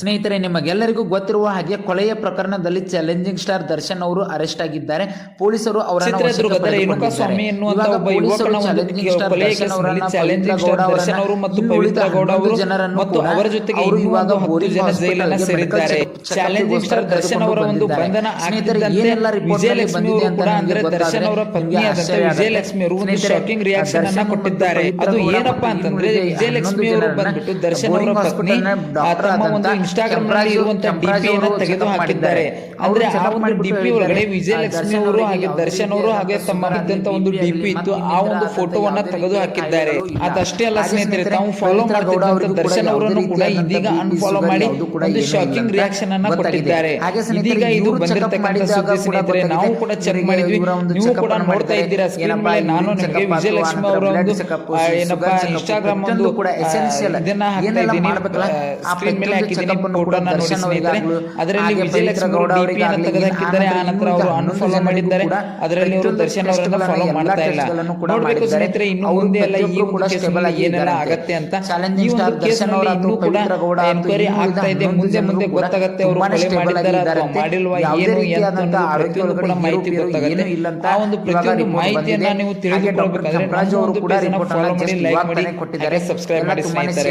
ಸ್ನೇಹಿತರೆ ನಿಮಗೆಲ್ಲರಿಗೂ ಗೊತ್ತಿರುವ ಹಾಗೆ ಕೊಲೆಯ ಪ್ರಕರಣದಲ್ಲಿ ಚಾಲೆಂಜಿಂಗ್ ಸ್ಟಾರ್ ದರ್ಶನ್ ಅವರು ಅರೆಸ್ಟ್ ಆಗಿದ್ದಾರೆ. ಪೊಲೀಸರು ಕೊಟ್ಟಿದ್ದಾರೆ. ಅದು ಏನಪ್ಪಾ ಅಂತಂದ್ರೆ ವಿಜಯಲಕ್ಷ್ಮಿ ಅವರು ಬಂದ್ಬಿಟ್ಟು ದರ್ಶನ್ ಅವರ ಪತ್ನಿ ಇನ್ಸ್ಟಾಗ್ರಾಮ್ನಲ್ಲಿ ಇರುವಂತಹ ಇರುವಂತ ಅನ್ನು ಡಿಪಿಯನ್ನು ತೆಗೆದು ಹಾಕಿದ್ದಾರೆ. ಅಂದ್ರೆ ಆ ಒಂದು ಡಿಪಿ ಒಳಗಡೆ ವಿಜಯ ವಿಜಯಲಕ್ಷ್ಮಿ ಅವರು ಹಾಗೆ ದರ್ಶನ್ ಅವರು ಹಾಗೆ ತಮ್ಮ ಸುಗರ್ ಇದ್ದಂತ ಆಗಲಿ, ಒಂದು ಡಿಪಿ ಇತ್ತು. ಆ ಒಂದು ಫೋಟೋವನ್ನ ತೆಗೆದು ಹಾಕಿದ್ದಾರೆ. ಅದಷ್ಟೇ ಅಲ್ಲ ಸ್ನೇಹಿತರೆ ತಾವು ಫಾಲೋ ಮಾಡ್ತಿದ್ದಂತ ದರ್ಶನ್ ಅವರನ್ನು ಕೂಡ ಇದೀಗ ಅನ್ ಅನ್ಫಾಲೋ ಮಾಡಿ ಒಂದು ಶಾಕಿಂಗ್ ರಿಯಾಕ್ಷನ್ ಅನ್ನ ಕೊಟ್ಟಿದ್ದಾರೆ. ಇದೀಗ ಇದು ಮಾಡಿದಾಗ ಸುದ್ದಿ ಸ್ನೇಹಿತರೆ ನಾವು ಕೂಡ ಚೆಕ್ ಮಾಡಿದ್ವಿ. ನೀವು ಕೂಡ ನೋಡ್ತಾ ಇದ್ದೀರಾ ಸ್ಕ್ರೀನ್ ಮೇಲೆ? ನಾನು ನಿಮಗೆ ವಿಜಯಲಕ್ಷ್ಮಿ ಅವರ ಒಂದು ಏನಪ್ಪಾ ಇನ್ಸ್ಟಾಗ್ರಾಮ್ ಒಂದು. ಇದನ್ನ ಹಾಕ್ತಾ ಇದ್ದೀನಿ ಸ್ಕ್ರೀನ್ ಮೇಲೆ ಹಾಕಿದ್ದೀನಿ ನೋಡಿ ಸ್ನೇಹಿತರೆ ಅದರಲ್ಲಿ ವಿಜಯಲಕ್ಷ್ಮಿ ಅವರು ಗೌಡ ಅನ್ಫಾಲೋ ಮಾಡಿದ್ದಾರೆ ಅದರಲ್ಲಿ ದರ್ಶನ್ ಅವರನ್ನ ಫಾಲೋ ಮಾಡ್ತಾ ಇಲ್ಲ ಮಾಡಿದ್ದಾರೆ. ಸ್ನೇಹಿತರೆ ಇನ್ನು ಮುಂದೆ ಎಲ್ಲ ಈ ಕೂಡ ಸ್ಟೇಬಲ್ ಆಗಿ ಏನೆಲ್ಲ ಇದ್ದಾರೆ. ಆಗತ್ತೆ ಅಂತ Challenging ಈ star ಒಂದು ದರ್ಶನ್ ಕೇಸ್ನಲ್ಲಿ ಇನ್ನೂ ಕೂಡ ಪವಿತ್ರ ಗೌಡ ಎನ್ಕ್ವೈರಿ ಆಗ್ತಾ ಇದೆ ಮುಂದೆ ಗೊತ್ತಾಗತ್ತೆ ಅವರು ಕೊಲೆ ಅಥವಾ ಮಾಡಿಲ್ವಾ ಏನು ರೀತಿಯಾದಂತ ಅಂತ ಪ್ರತಿಯೊಂದು ಕೂಡ ಆರೋಗ್ಯಗಳು ಮಾಹಿತಿ ಗೊತ್ತಾಗುತ್ತೆ ಆ ಒಂದು ಪ್ರತಿಯೊಂದು ಮಾಹಿತಿಯನ್ನ ನೀವು ತಿಳಿದುಕೊಳ್ಳಬೇಕಾದ್ರೆ ನಮ್ಮ ಅವರು ಒಂದು ಕೂಡ ಪೇಜ್ ಅನ್ನ report ಫಾಲೋ ಮಾಡಿ ಲೈಕ್ ಮಾಡಿ ಕೊಟ್ಟಿದ್ದಾರೆ. ಸಬ್ಸ್ಕ್ರೈಬ್ ಮಾಡಿ ಸ್ನೇಹಿತರೆ